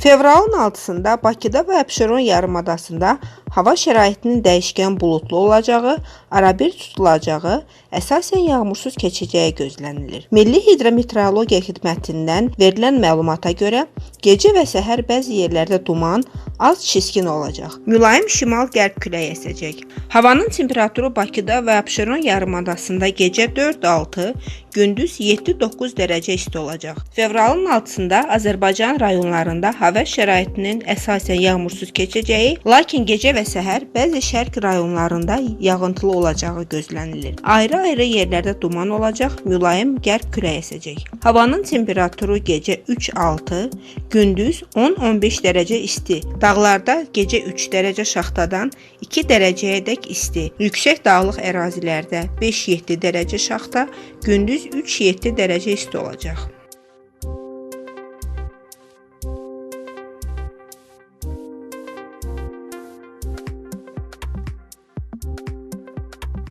Fevralın 6-sında Bakıda və Abşeron yarımadasında hava şəraitinin dəyişkən buludlu olacağı, arabir tutulacağı, əsasən yağmursuz keçəcəyi gözlənilir. Milli Hidrometeorologiya Xidmətindən verilən məlumata görə gecə və səhər bəzi yerlərdə duman, az çiskin olacaq. Mülayim şimal-qərb küləyi əsəcək. Havanın temperaturu Bakıda və Abşeron yarımadasında gecə 4-6, gündüz 7-9 dərəcə isti olacaq. Fevralın 6-sında Azərbaycan rayonlarında hava şəraitinin əsasən yağmursuz keçəcəyi, lakin gecə və səhər bəzi şərq rayonlarında yağıntılı olacağı gözlənilir. Ayrı-ayrı yerlərdə duman olacaq, mülayim qərb küləyi əsəcək. Havanın temperaturu gecə 3-6, gündüz 10-15 dərəcə isti. Dağlarda gecə 3 dərəcə şaxtadan 2 dərəcəyədək isti. Yüksək dağlıq ərazilərdə 5-7 dərəcə şaxta, gündüz 3-7 dərəcə isti olacaq.